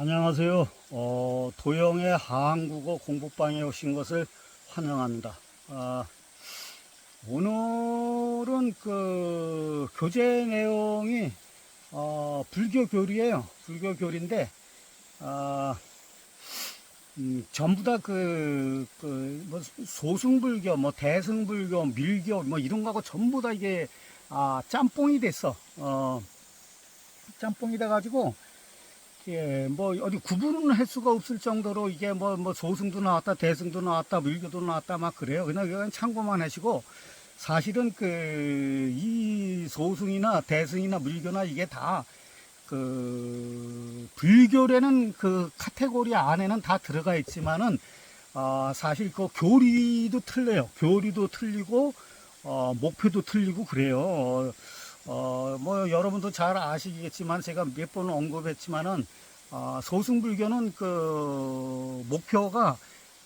안녕하세요. 어, 도영의 한국어 공부방에 오신 것을 환영합니다. 아, 오늘은 그 교재 내용이 어, 불교 교리예요. 불교 교리인데 아, 음, 전부 다 그, 그, 뭐, 소승불교, 뭐, 대승불교, 밀교, 뭐, 이런 거하고 전부 다 이게, 아, 짬뽕이 됐어. 어, 짬뽕이 돼가지고, 예, 뭐, 어디 구분을 할 수가 없을 정도로 이게 뭐, 뭐, 소승도 나왔다, 대승도 나왔다, 밀교도 나왔다, 막 그래요. 그냥 그냥 참고만 하시고, 사실은 그, 이 소승이나 대승이나 밀교나 이게 다, 그, 불교라는 그 카테고리 안에는 다 들어가 있지만은, 아, 사실 그 교리도 틀려요. 교리도 틀리고, 어, 목표도 틀리고 그래요. 어, 어, 뭐, 여러분도 잘 아시겠지만, 제가 몇 번 언급했지만은, 어, 소승불교는 그, 목표가,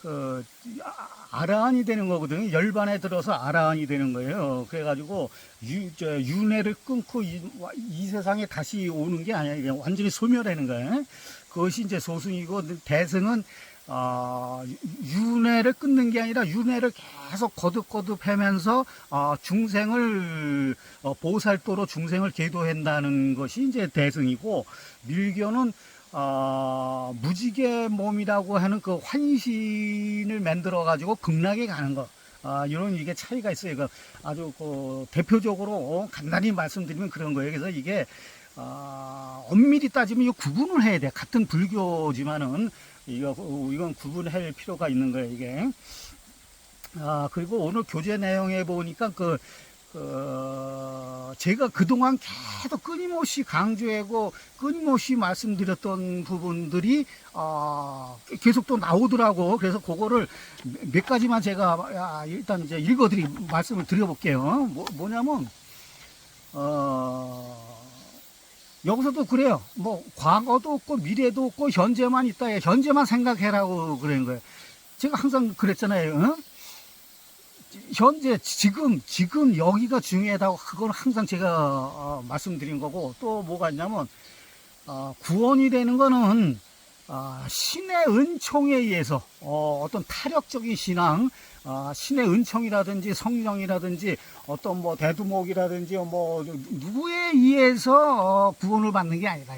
그, 아- 아라한이 되는 거거든요. 열반에 들어서 아라한이 되는 거예요. 그래가지고, 유, 저, 윤회를 끊고 이, 이 세상에 다시 오는 게. 이게 완전히 소멸하는 거예요. 그것이 이제 소승이고, 대승은, 아, 윤회를 끊는 게 아니라 윤회를 계속 거듭거듭 하면서 아, 중생을 어, 보살도로 중생을 계도한다는 것이 이제 대승이고 밀교는 아, 무지개 몸이라고 하는 그 환신을 만들어 가지고 극락에 가는 것. 아, 이런 이게 차이가 있어요. 그 아주 그 대표적으로 간단히 말씀드리면 그런 거예요. 그래서 이게 아, 엄밀히 따지면 이거 구분을 해야 돼. 같은 불교지만은 이거 이건 구분할 필요가 있는 거예요. 이게. 아, 그리고 오늘 교재 내용에 보니까 그, 그, 제가 그동안 계속 끊임없이 강조하고 끊임없이 말씀드렸던 부분들이, 아, 계속 또 나오더라고. 그래서 그거를 몇 가지만 제가, 아, 일단 이제 읽어드리, 말씀을 드려볼게요. 뭐, 뭐냐면, 어, 여기서도 그래요. 뭐, 과거도 없고, 미래도 없고, 현재만 있다. 현재만 생각해라고 그러는 거예요. 제가 항상 그랬잖아요. 어? 현재 지금 지금 여기가 중요하다고 그건 항상 제가 어, 말씀드린 거고 또 뭐가 있냐면 어, 구원이 되는 거는 아, 신의 은총에 의해서 어, 떤 타력적인 신앙 아, 신의 은총이라든지 성령이라든지 어떤 뭐 대두목이라든지 뭐 누구에 의해서 어, 구원을 받는 게 아니다.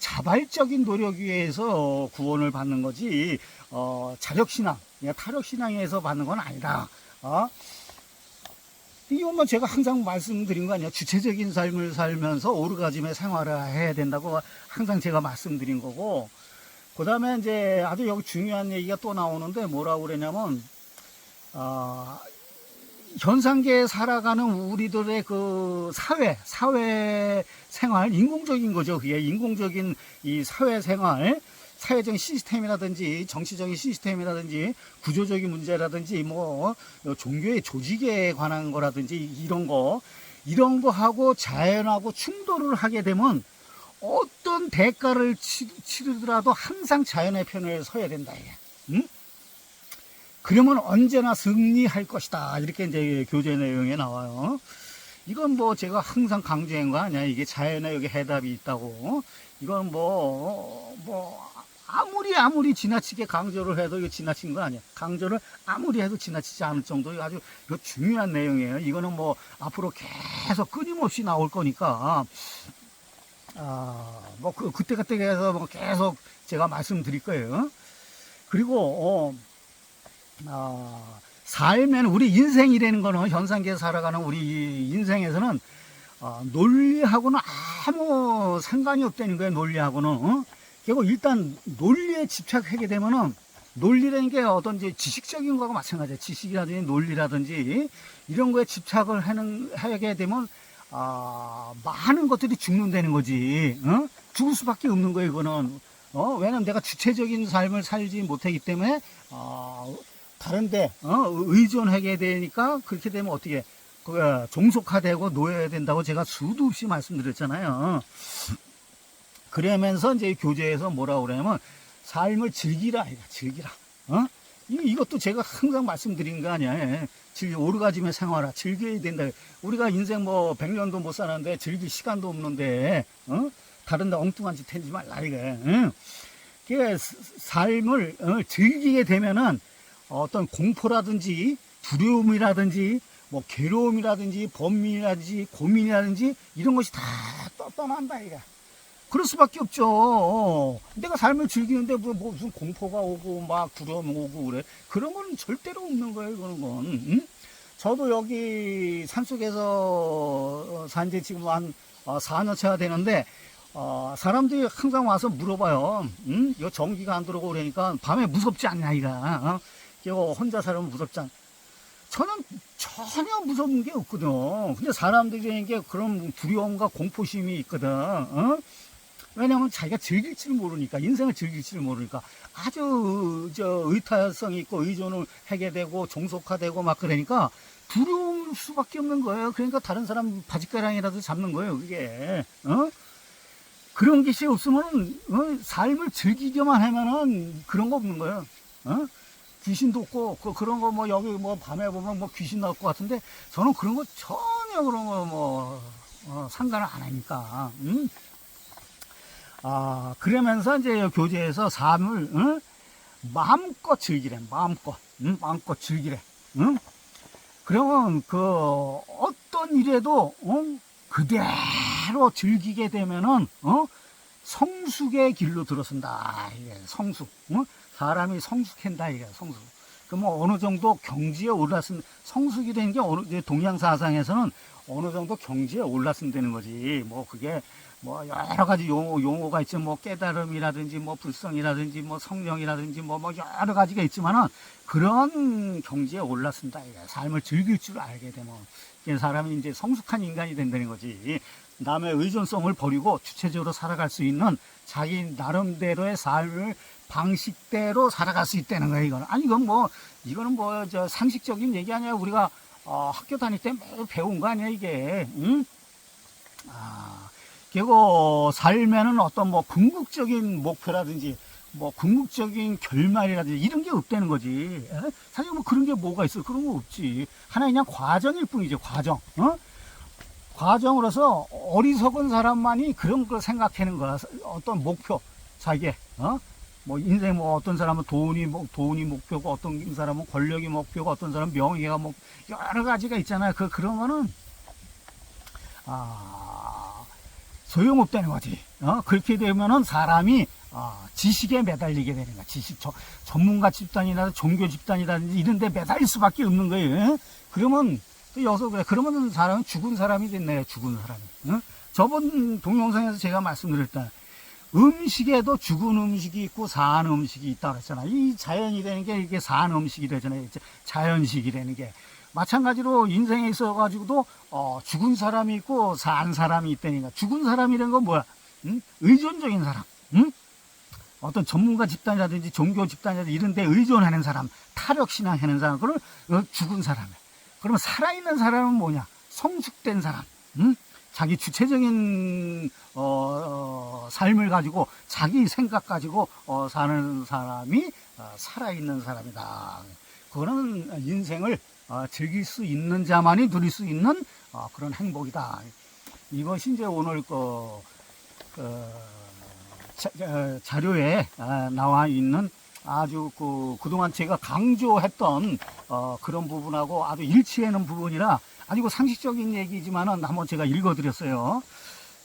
자발적인 노력 위해서 구원을 받는 거지 어, 자력신앙 타력신앙에서 받는 건 아니다 어? 이건 뭐 제가 항상 말씀드린 거 아니에요. 주체적인 삶을 살면서 오르가즘의 생활을 해야 된다고 항상 제가 말씀드린 거고, 그 다음에 이제 아주 여기 중요한 얘기가 또 나오는데 뭐라고 그러냐면, 아, 현상계에 살아가는 우리들의 그 사회, 사회 생활, 인공적인 거죠. 그게 인공적인 이 사회 생활, 사회적인 시스템이라든지 정치적인 시스템이라든지 구조적인 문제라든지 뭐 종교의 조직에 관한 거라든지 이런 거 이런 거하고 자연하고 충돌을 하게 되면 어떤 대가를 치- 치르더라도 항상 자연의 편을 서야 된다. 응? 그러면 언제나 승리할 것이다 이렇게 이제 교재 내용에 나와요. 이건 뭐 제가 항상 강조한 거 아니야. 이게 자연에 여기 해답이 있다고. 이건 뭐, 뭐, 아무리 아무리 지나치게 강조를 해도 이거 지나친 거 아니야. 강조를 아무리 해도 지나치지 않을 정도의 아주 중요한 내용이에요. 이거는 뭐 앞으로 계속 끊임없이 나올 거니까. 아, 뭐 그, 그때 그때 뭐 계속 제가 말씀드릴 거예요. 그리고, 어, 아, 살면 우리 인생이라는 거는 현상계에 살아가는 우리 인생에서는 어, 논리하고는 아무 상관이 없다는 거예요. 논리하고는. 어? 결국 일단 논리에 집착하게 되면은 논리라는 게 어떤 이제 지식적인 거하고 마찬가지예요. 지식이라든지 논리라든지 이런 거에 집착을 하는 하게 되면 아, 많은 것들이 죽는다는 거지. 어? 죽을 수밖에 없는 거예요. 이거는. 어? 왜냐면 내가 주체적인 삶을 살지 못하기 때문에 아, 다른데 어? 의존하게 되니까 그렇게 되면 어떻게 그, 종속화되고 놓여야 된다고 제가 수도 없이 말씀드렸잖아요. 그러면서 이제 교재에서 뭐라고 그러냐면 삶을 즐기라 이거 즐기라. 어? 이, 이것도 제가 항상 말씀드린 거 아니야. 예. 즐기 오르가즘에 생활하 즐겨야 된다. 우리가 인생 뭐 100년도 못 사는데 즐길 시간도 없는데 어? 다른 데 엉뚱한 짓 하지 말라 이게. 응? 그 삶을 어, 즐기게 되면은 어떤 공포라든지 두려움이라든지 뭐 괴로움이라든지 번민이라든지 고민이라든지 이런 것이 다 떠- 떠난다 이가 그럴 수밖에 없죠. 내가 삶을 즐기는데 뭐, 뭐 무슨 공포가 오고 막 두려움 오고 그래. 그런 건 절대로 없는 거예요. 그런 건. 응? 저도 여기 산속에서 산 지 지금 한 어, 4년차가 되는데 어, 사람들이 항상 와서 물어봐요. 응? 이거 전기가 안 들어오고 그러니까 밤에 무섭지 않냐 이가. 어? 혼자 살면 무섭지 않. 저는 전혀 무서운 게 없거든. 근데 사람들에게 그런 두려움과 공포심이 있거든. 어? 왜냐면 자기가 즐길 줄 모르니까, 인생을 즐길 줄 모르니까 아주 저 의타성 있고 의존을 하게 되고 종속화되고 막 그러니까 두려울 수밖에 없는 거예요. 그러니까 다른 사람 바짓가랑이라도 잡는 거예요, 그게. 어? 그런 것이 없으면 어? 삶을 즐기기만 하면은 그런 거 없는 거예요. 어? 귀신도 없고 그, 그런 거 뭐 여기 뭐 밤에 보면 뭐 귀신 나올 것 같은데 저는 그런 거 전혀 그런 거뭐 어, 상관을 안 하니까. 음? 아 그러면서 이제 교재에서 삶을 응? 마음껏 즐기래 마음껏 응? 마음껏 즐기래 응? 그러면 그 어떤 일에도 어? 그대로 즐기게 되면은 어? 성숙의 길로 들어선다 이게 성숙 어? 사람이 성숙한다 이게 성숙 그뭐 어느 정도 경지에 올랐으면 성숙이 되는 게 어느 동양 사상에서는 어느 정도 경지에 올랐으면 되는 거지 뭐 그게 뭐 여러 가지 용어, 용어가 있죠. 뭐 깨달음이라든지 뭐 불성이라든지 뭐 성령이라든지 뭐, 뭐 여러 가지가 있지만은 그런 경지에 올랐습니다. 이게 삶을 즐길 줄 알게 되면 이게 사람이 이제 성숙한 인간이 된다는 거지. 남의 의존성을 버리고 주체적으로 살아갈 수 있는 자기 나름대로의 삶을 방식대로 살아갈 수 있다는 거예요. 이거는 아니 이건 뭐 이거는 뭐 저 상식적인 얘기 아니야. 우리가 어, 학교 다닐 때 매일 배운 거 아니야 이게. 응? 아. 그리고 삶에는 어떤 뭐 궁극적인 목표라든지 뭐 궁극적인 결말이라든지 이런 게 없다는 거지. 에? 사실 뭐 그런 게 뭐가 있어? 그런 거 없지. 하나의 그냥 과정일 뿐이죠. 과정. 어? 과정으로서 어리석은 사람만이 그런 걸 생각하는 거야. 어떤 목표, 자기, 어? 뭐 인생 뭐 어떤 사람은 돈이 뭐 돈이 목표고 어떤 사람은 권력이 목표고 어떤 사람은 명예가 목 여러 가지가 있잖아요. 그 그런 거는 아 소용없다는 거지. 어? 그렇게 되면은 사람이 어, 지식에 매달리게 되는 거야. 지식, 저, 전문가 집단이나 종교 집단이라든지 이런 데 매달릴 수밖에 없는 거예요. 예? 그러면, 또 여기서 그래. 그러면 사람은 죽은 사람이 됐네요. 죽은 사람이. 어? 저번 동영상에서 제가 말씀드렸다. 음식에도 죽은 음식이 있고 산 음식이 있다 그랬잖아. 이 자연이라는 게 이게 산 음식이라잖아요. 자연식이라는 게. 마찬가지로 인생에 있어 가지고도 어, 죽은 사람이 있고 산 사람이 있다니까. 죽은 사람이라는 건 뭐야? 응? 의존적인 사람. 응? 어떤 전문가 집단이라든지 종교 집단이라든지 이런 데 의존하는 사람, 타력신앙 하는 사람, 그걸 어, 죽은 사람이야. 그러면 살아있는 사람은 뭐냐? 성숙된 사람. 응? 자기 주체적인 어, 어, 삶을 가지고 자기 생각 가지고 어, 사는 사람이 어, 살아있는 사람이다. 그거는 인생을 어, 즐길 수 있는 자만이 누릴 수 있는 어, 그런 행복이다. 이것이 이제 오늘 그, 그 자, 어, 자료에 아, 나와 있는 아주 그 그동안 제가 강조했던 어, 그런 부분하고 아주 일치하는 부분이라 아주 그 상식적인 얘기지만은 한번 제가 읽어드렸어요.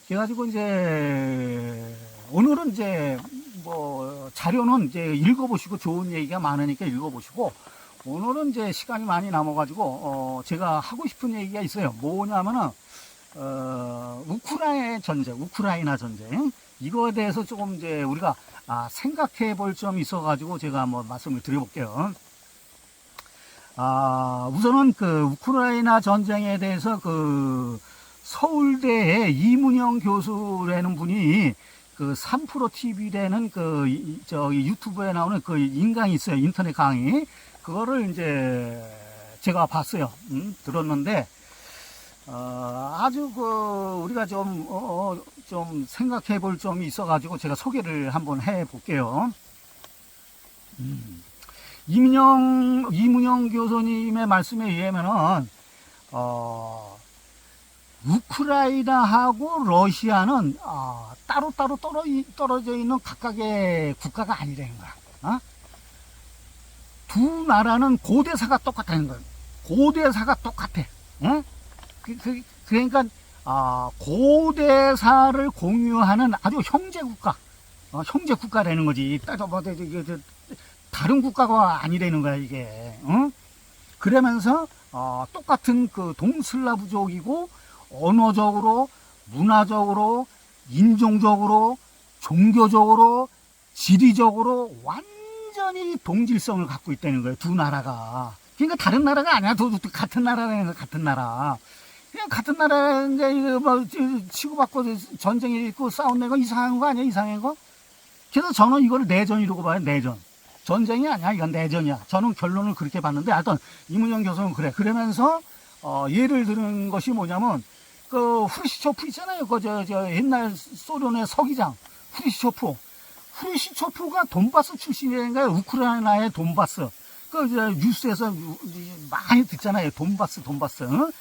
그래가지고 이제 오늘은 이제 뭐 자료는 이제 읽어보시고 좋은 얘기가 많으니까 읽어보시고 오늘은 이제 시간이 많이 남아가지고 어, 제가 하고 싶은 얘기가 있어요. 뭐냐면은 어, 우크라이나 전쟁, 우크라이나 전쟁 이거에 대해서 조금 이제 우리가 아, 생각해 볼 점이 있어가지고 제가 한번 말씀을 드려볼게요. 아, 우선은 그 우크라이나 전쟁에 대해서 그 서울대의 이문영 교수라는 분이 그 3프로 TV라는 그, 이- 저기 유튜브에 나오는 그 인강이 있어요. 인터넷 강의. 그거를 이제 제가 봤어요. 음, 들었는데, 어, 아주 그, 우리가 좀, 어, 어, 좀 생각해 볼 점이 있어가지고 제가 소개를 한번 해 볼게요. 음. 이문영, 이문영 교수님의 말씀에 의하면은, 어, 우크라이나하고 러시아는 아, 따로따로 떨어, 떨어져 있는 각각의 국가가 아니라는 거야. 어? 두 나라는 고대사가 똑같다는 거야. 고대사가 똑같아. 어? 그, 그, 그러니까, 아, 고대사를 공유하는 아주 형제 국가, 어, 형제 국가라는 거지. 따져봐도 이게 저, 다른 국가가 아니라는 거야, 이게. 어? 그러면서, 어, 똑같은 그 동슬라브족이고, 언어적으로, 문화적으로, 인종적으로, 종교적으로, 지리적으로 완 전히 동질성을 갖고 있다는 거예요, 두 나라가. 그러니까 다른 나라가 아니야. 두, 두- 같은 나라라는 거 같은 나라. 그냥 같은 이거 뭐, 저- 치고받고 전쟁이 있고 싸운 거 이상한 거 아니야, 이상한 거? 그래서 저는 이걸 내전이라고 봐요, 내전. 전쟁이 아니야, 이건 내전이야. 저는 결론을 그렇게 봤는데, 하여튼, 이문영 교수는 그래. 그러면서, 어, 예를 드는 것이 뭐냐면, 그, 후르시초프 있잖아요. 그, 저, 저, 옛날 소련의 서기장, 후르시초프. 후르시초프가 돈바스 출신인가요? 우크라이나의 돈바스. 그, 저, 뉴스에서 많이 듣잖아요. 돈바스, 돈바스. 어?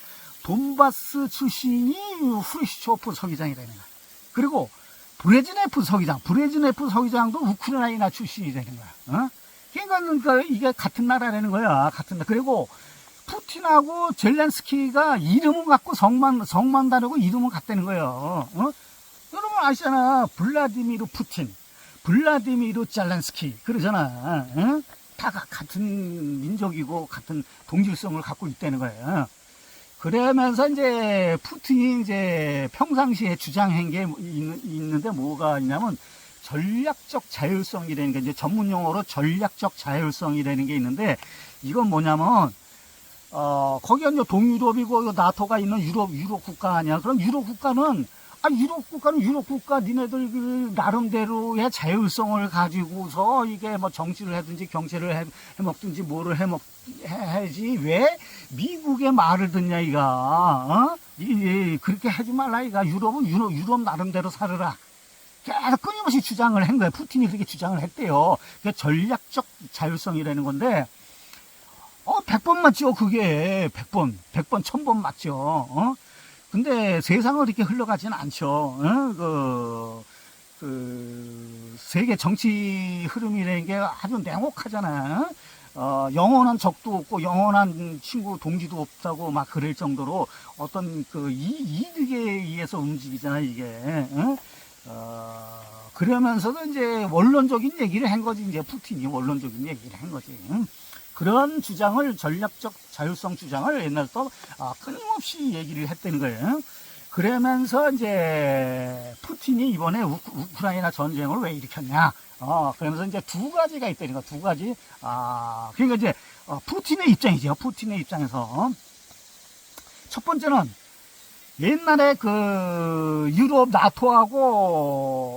돈바스 출신이 후르시초프 서기장이라는 거야. 그리고, 브레즈네프 서기장, 브레즈네프 서기장도 우크라이나 출신이라는 거야. 어? 그러니까, 이게 같은 나라라는 거야. 같은 나라. 그리고 푸틴하고 젤렌스키가 이름은 같고 성만 성만 다르고 이름은 같다는 거예요. 어? 여러분 아시잖아. 블라디미르 푸틴, 블라디미르 젤렌스키 그러잖아. 어? 다 가- 같은 민족이고 같은 동질성을 갖고 있다는 거예요. 그러면서 이제 푸틴이 이제 평상시에 주장한 게 있- 있는데 뭐가 있냐면 전략적 자율성이라는 게 이제 전문 용어로 전략적 자율성이라는 게 있는데 이건 뭐냐면 어 거기가 이제 동유럽이고 나토가 있는 유럽 유럽 국가 아니야? 그럼 유럽 국가는 아 유럽 국가는 유럽 국가 니네들 그 나름대로의 자율성을 가지고서 이게 뭐 정치를 하든지 경제를 해, 해먹든지 뭐를 해먹 해- 해야지 왜 미국의 말을 듣냐 이가 어? 이, 이, 그렇게 하지 말라 이가 유럽은 유럽, 유럽 나름대로 살으라 계속 끊임없이 주장을 한 거예요 푸틴이 그렇게 주장을 했대요 그게 전략적 자율성이라는 건데 어, 100번 맞죠, 그게. 100번, 100번, 1000번 맞죠. 어? 근데 세상은 이렇게 흘러가지는 않죠. 어? 그, 그, 세계 정치 흐름이라는 게 아주 냉혹하잖아. 어, 영원한 적도 없고, 영원한 친구, 동지도 없다고 막 그럴 정도로 어떤 그 이, 이득에 의해서 움직이잖아, 이게. 어? 어, 그러면서도 이제 원론적인 얘기를 한 거지, 이제 푸틴이 원론적인 얘기를 한 거지. 응? 그런 주장을 전략적 자율성 주장을 옛날부터 아, 끊임없이 얘기를 했다는 거예요. 그러면서 이제 푸틴이 이번에 우, 크라이나 전쟁을 왜 일으켰냐? 어, 그러면서 이제 두 가지가 있다는 거, 두 가지. 아, 그러니까 이제 어, 푸틴의 입장이죠. 푸틴의 입장에서 첫 번째는 옛날에 그 유럽 나토하고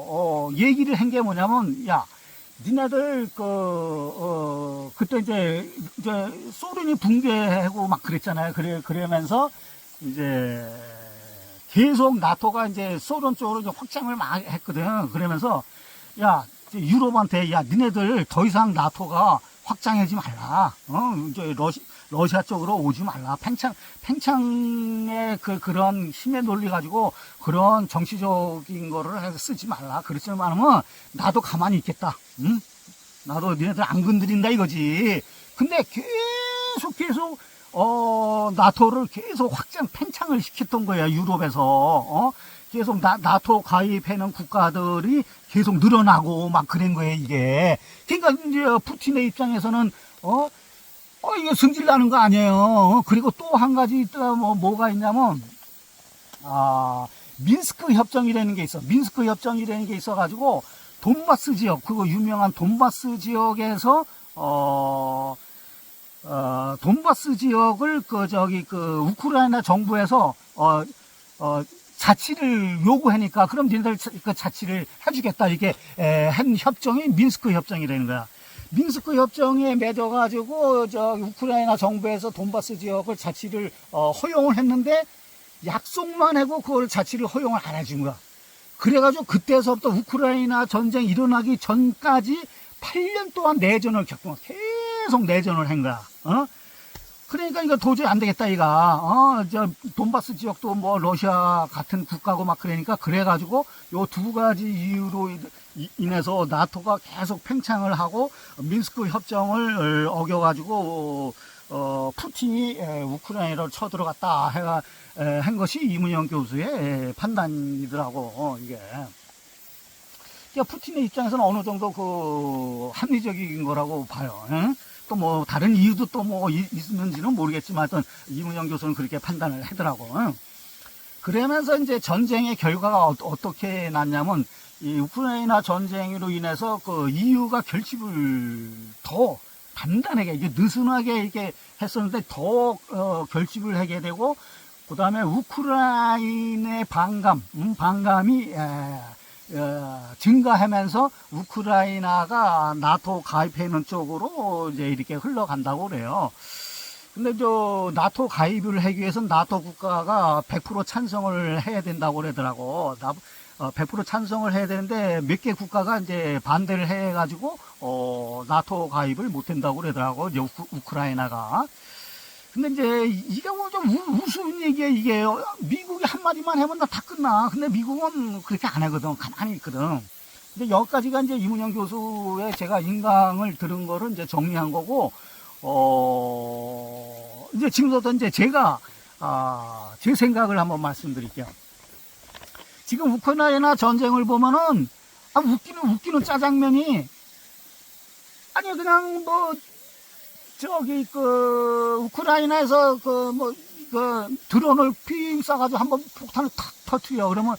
어, 얘기를 한 게 뭐냐면 야 니네들 그 어, 그때 이제 이제 소련이 붕괴하고 막 그랬잖아요. 그래 그러면서 이제 계속 나토가 이제 소련 쪽으로 이제 확장을 막 했거든. 그러면서 야 유럽한테 야 니네들 더 이상 나토가 확장하지 말라. 어 이제 러시 러시아 쪽으로 오지 말라. 팽창 팽창의 그 그런 힘에 놀리 가지고 그런 정치적인 거를 해서 쓰지 말라. 그렇지만 않으면 나도 가만히 있겠다. 응? 나도 니네들 안 건드린다 이거지. 근데 계속 계속 어 나토를 계속 확장 팽창을 시켰던 거야 유럽에서 어 계속 나, 나토 가입하는 국가들이 계속 늘어나고 막 그런 거예요 이게. 그러니까 이제 푸틴의 입장에서는 어 어, 이거 승질 나는 거 아니에요. 어, 그리고 또 한 가지 있다, 뭐, 뭐가 있냐면, 아, 민스크 협정이라는 게 있어. 민스크 협정이라는 게 있어가지고, 돈바스 지역, 그거 유명한 돈바스 지역에서, 어, 어, 돈바스 지역을 그, 저기, 그, 우크라이나 정부에서, 어, 어, 자치를 요구하니까, 그럼 니네들 자- 그 자치를 해주겠다. 이게, 에, 한 협정이 민스크 협정이라는 거야. 민스크 협정에 맺어가지고 저 우크라이나 정부에서 돈바스 지역을 자치를 어, 허용을 했는데 약속만 하고 그걸 자치를 허용을 안 해준 거야. 그래가지고 그때서부터 우크라이나 전쟁 일어나기 전까지 8년 동안 내전을 거야. 계속 내전을 한 거야. 어? 그러니까 이거 도저히 안 되겠다, 이가. 어, 저, 돈바스 지역도 뭐, 러시아 같은 국가고 막 그러니까, 그래가지고, 요 두 가지 이유로 이- 인해서 나토가 계속 팽창을 하고, 민스크 협정을 어겨가지고, 어, 푸틴이 에, 우크라이나를 쳐들어갔다 해가, 에, 한 것이 이문영 교수의 에, 판단이더라고, 어, 이게. 그러니까 푸틴의 입장에서는 어느 정도 그 합리적인 거라고 봐요. 또 뭐 다른 이유도 또 뭐 있는지는 모르겠지만 하여튼 이문영 교수는 그렇게 판단을 하더라고. 응. 그러면서 이제 전쟁의 결과가 어, 어떻게 났냐면 이 우크라이나 전쟁으로 인해서 그 EU가 결집을 더 단단하게 이게 느슨하게 이렇게 했었는데 더 어, 결집을 하게 되고 그 다음에 우크라이나의 반감, 음, 반감이 에, 어, 증가하면서 우크라이나가 나토 가입하는 쪽으로 이제 이렇게 흘러간다고 그래요. 근데 저 나토 가입을 하기 위해서는 나토 국가가 100% 찬성을 해야 된다고 그러더라고. 나, 어, 100% 찬성을 해야 되는데 몇 개 국가가 이제 반대를 해가지고 어, 나토 가입을 못 한다고 그러더라고. 우크라이나가. 근데 이제 이게 뭐좀 우스운 얘기야 이게. 미국이 한 마디만 하면 다 끝나. 근데 미국은 그렇게 안 하거든. 가만히 있거든. 근데 여기까지가 이제 이문영 교수의 제가 인강을 들은 거를 이제 정리한 거고 어 이제 지금부터 이제 제가 아, 제 생각을 한번 말씀드릴게요. 지금 우크라이나 전쟁을 보면은 아 웃기는 웃기는 짜장면이 아니 그냥 뭐 저기 그 우크라이나에서 그 뭐 그 드론을 핑 쏴가지고 한번 폭탄을 탁 터트려. 그러면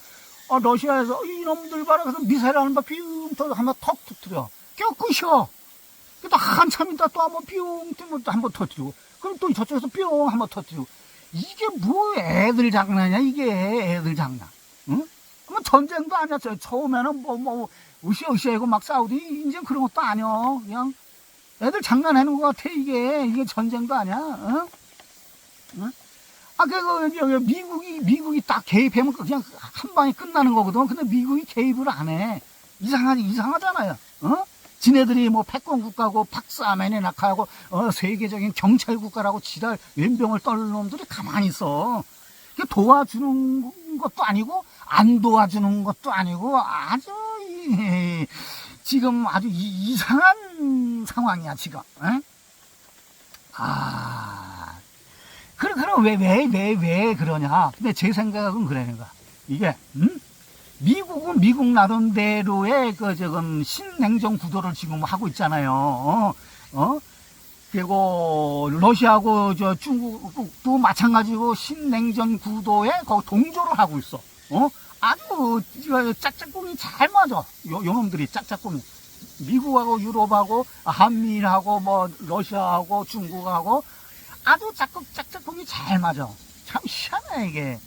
어 러시아에서 이놈들 봐라. 그래서 미사일 하는 거핑 터져. 한번 턱 터트려. 껴꾸셔 그또 한참 있다 또 한번 뿅 뜨면 또 한번 터트리고. 그럼 또 저쪽에서 뿅 한번 터트리고. 이게 뭐 애들 장난이야? 이게 애들 장난. 응? 뭐 전쟁도 저 처음에는 뭐뭐 으쌰으쌰 하고 막 싸우더니 이제 그런 것도 아니야 그냥 애들 장난하는 것 같아 이게 이게 전쟁도 아니야. 어? 어? 아 여기 미국이 미국이 딱 개입하면 그냥 한 방에 끝나는 거거든. 근데 미국이 개입을 안 해. 이상하지 이상하잖아요. 어? 지네들이 뭐 패권 국가고 박사맨에 낙하고 어, 세계적인 경찰 국가라고 지랄 왼병을 떨는 놈들이 가만히 있어. 도와주는 것도 아니고 안 도와주는 것도 아니고 아주 이, 지금 아주 이, 상한 상황이야 지금. 에? 아, 그래 그럼 왜왜 왜 왜 그러냐? 근데 제 생각은 그러는 거야. 이게 음? 미국은 미국 나름대로의 그 지금 신냉정 구도를 지금 하고 있잖아요. 어? 어? 그리고 러시아하고 저 중국도 마찬가지고 신냉전 구도에 거기 동조를 하고 있어. 어? 아주 짝짝꿍이 잘 맞아. 요, 요 놈들이 짝짝꿍이. 미국하고 유럽하고 한미하고 뭐 러시아하고 중국하고 아주 짝꿍 짝짝꿍이 잘 맞아. 참 희한해 이게.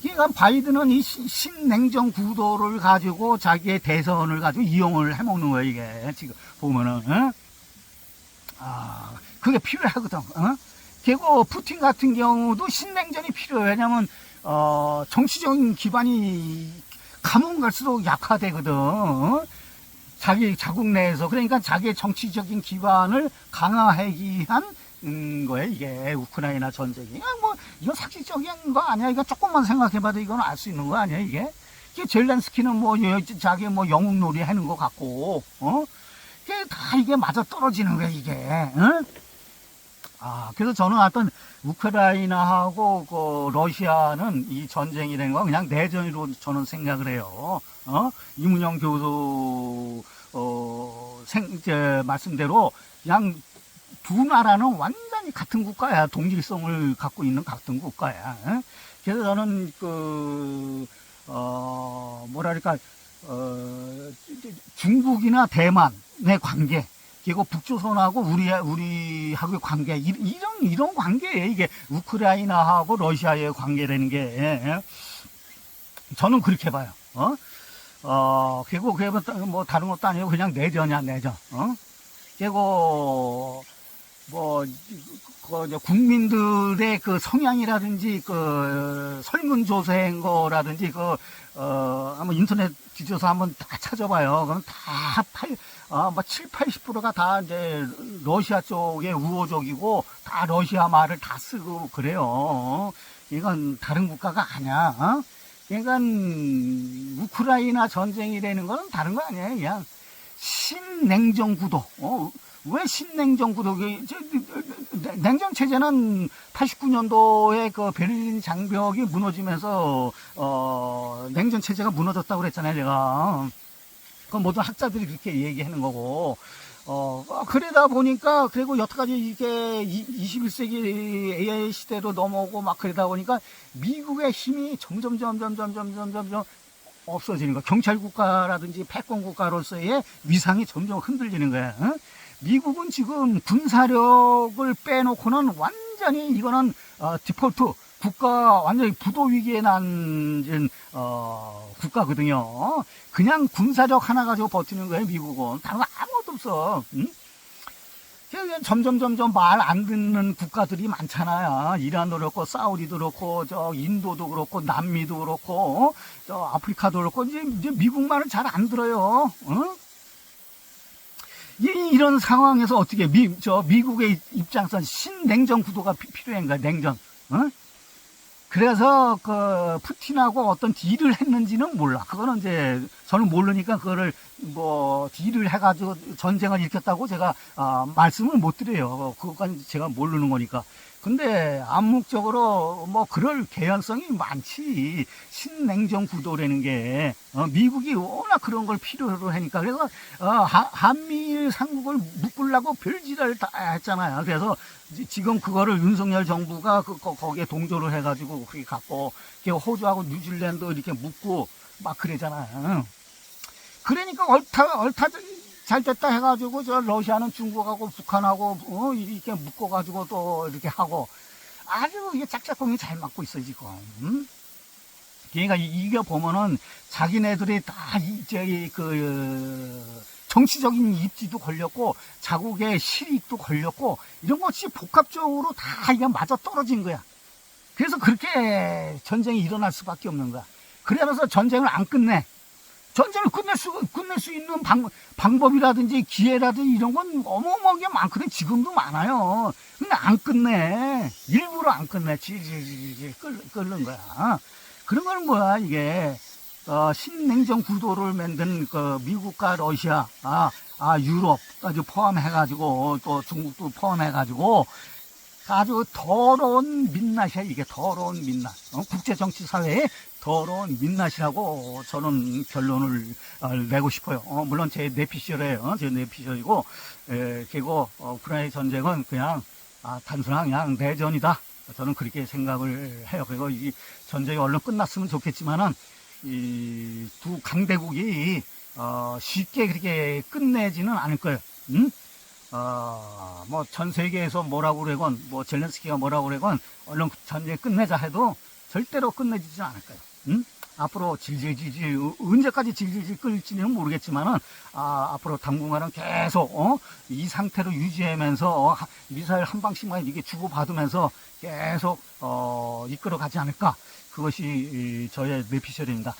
그러니까 바이든은 이 신- 신냉전 구도를 가지고 자기의 대선을 가지고 이용을 해먹는 거야 이게 지금 보면은. 어? 아 그게 필요하거든. 어? 그리고 푸틴 같은 경우도 신냉전이 필요해. 왜냐면 어, 정치적인 기반이 가면 갈수록 약화되거든. 어? 자기 자국 내에서 그러니까 자기의 정치적인 기반을 강화하기 위한 음, 거예요 이게 우크라이나 전쟁이 그냥 뭐 이건 상식적인 거 아니야 이거 조금만 생각해봐도 이건 알 수 있는 거 아니야 이게 이게 젤렌스키는 뭐 여- 자기 뭐 영웅놀이 하는 것 같고 어 이게 다 이게 맞아 떨어지는 거야 이게 어? 아 그래서 저는 어떤 우크라이나하고 그 러시아는 이 전쟁이라는 건 그냥 내전으로 저는 생각을 해요. 어? 이문영 교수 어, 생, 이제 말씀대로 그냥 두 나라는 완전히 같은 국가야. 동질성을 갖고 있는 같은 국가야. 어? 그래서 저는 그, 어, 뭐랄까, 어, 중국이나 대만의 관계, 그리고 북조선하고 우리, 우리하고의 관계, 이- 이런, 이런 관계예요. 이게 우크라이나하고 러시아의 관계라는 게. 예. 저는 그렇게 봐요. 어? 어, 그리고 그게 뭐, 뭐 다른 것도 아니고 그냥 내전이야, 내전. 어? 그리고 뭐, 그, 국민들의 그 성향이라든지 그 설문조사한 거라든지 그, 어, 한번 인터넷 뒤져서 한번 다 찾아봐요. 그럼 다 팔, 아, 뭐 7, 80%가 다 이제 러시아 쪽의 우호적이고 다 러시아 말을 다 쓰고 그래요. 이건 다른 국가가 아니야. 어? 그러니까 우크라이나 전쟁이라는 건 다른 거 아니에요. 그냥 신냉전 구도. 어, 왜? 그, 저, 냉전 체제는 89년도에 그 베를린 장벽이 무너지면서 어, 냉전 체제가 무너졌다고 그랬잖아요, 제가. 그건 모든 학자들이 그렇게 얘기하는 거고. 어, 어, 그러다 보니까, 그리고 여태까지 이게 이- 21세기 AI 시대로 넘어오고 막 그러다 보니까 미국의 힘이 점점, 점점, 점점, 점점, 점점 없어지는 거야. 경찰 국가라든지 패권 국가로서의 위상이 점점 흔들리는 거야. 어? 미국은 지금 군사력을 빼놓고는 완전히 이거는 어, 디폴트 국가 완전히 부도 위기에 난 어, 국가거든요. 그냥 군사력 하나 가지고 버티는 거예요. 미국은 다른 거 아무것도 없어. 응? 점점 점점 말 안 듣는 국가들이 많잖아요. 이란도 그렇고 사우디도 그렇고 저 인도도 그렇고 남미도 그렇고 어? 저 아프리카도 그렇고 이제, 이제 미국 말은 잘안 들어요. 어? 이, 이런 상황에서 어떻게 미, 저 미국의 입장에서 신냉전 구도가 피- 필요한 거야. 냉전. 어? 그래서 그 푸틴하고 어떤 딜을 했는지는 몰라. 그거는 이제 저는 모르니까 그거를 뭐 딜을 해가지고 전쟁을 일으켰다고 제가 아, 말씀을 못 드려요. 그것까지 제가 모르는 거니까. 근데 암묵적으로 뭐 그럴 개연성이 많지. 신냉전 구도라는 게 어, 미국이 워낙 그런 걸 필요로 하니까 그래서 어, 하- 한미일 삼국을 묶으려고 별짓을 다 했잖아요. 그래서 지- 지금 그거를 윤석열 정부가 그, 거, 거기에 동조를 해가지고 그렇게 갖고 호주하고 뉴질랜드 이렇게 묶고 막 그러잖아요. 그러니까 얼타 얼타 잘 됐다 해가지고 저 러시아는 중국하고 북한하고 어, 이렇게 묶어가지고 또 이렇게 하고 아주 이게 짝짝꿍이 잘 맞고 있어 지금. 음? 그러니까 이- 이게 보면은 자기네들이 다 이제 그 정치적인 입지도 걸렸고 자국의 실익도 걸렸고 이런 것이 복합적으로 다 이게 맞아 떨어진 거야. 그래서 그렇게 전쟁이 일어날 수밖에 없는 거야. 그래서 전쟁을 안 끝내. 전쟁을 끝낼 수, 끝낼 수 있는 방, 방법이라든지 기회라든지 이런 건 어마어마하게 많거든. 지금도 많아요. 근데 안 끝내. 일부러 안 끝내. 끓- 끓는 거야. 그런 거는 뭐야, 이게. 어, 신냉전 구도를 만든 그 미국과 러시아, 아, 아, 유럽까지 포함해가지고 또 중국도 포함해가지고 아주 더러운 민낯이야, 이게 더러운 민낯. 어, 국제정치 사회의 더러운 민낯이라고 저는 결론을 어, 내고 싶어요. 어, 물론 제 내피셜이에요. 제 내피셜이고, 에, 그리고 어, 우크라이나 전쟁은 그냥 아, 단순한 그냥 내전이다. 저는 그렇게 생각을 해요. 그리고 이 전쟁이 얼른 끝났으면 좋겠지만은 이 두 강대국이 어, 쉽게 그렇게 끝내지는 않을 거예요. 음? 어, 뭐, 전 세계에서 뭐라고 그러건, 뭐, 젤렌스키가 뭐라고 그러건, 얼른 전쟁 끝내자 해도 절대로 끝내지진 않을 거예요. 음? 앞으로 질질질질, 어, 언제까지 질질질 끌지는 모르겠지만은, 아, 앞으로 당분간은 계속, 어, 이 상태로 유지하면서, 어, 하- 미사일 한 방씩만 이게 주고 받으면서 계속, 어, 이끌어 가지 않을까. 그것이 이, 저의 뇌피셜입니다.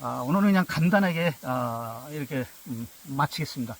아, 오늘은 그냥 간단하게, 아, 이렇게, 음, 마치겠습니다.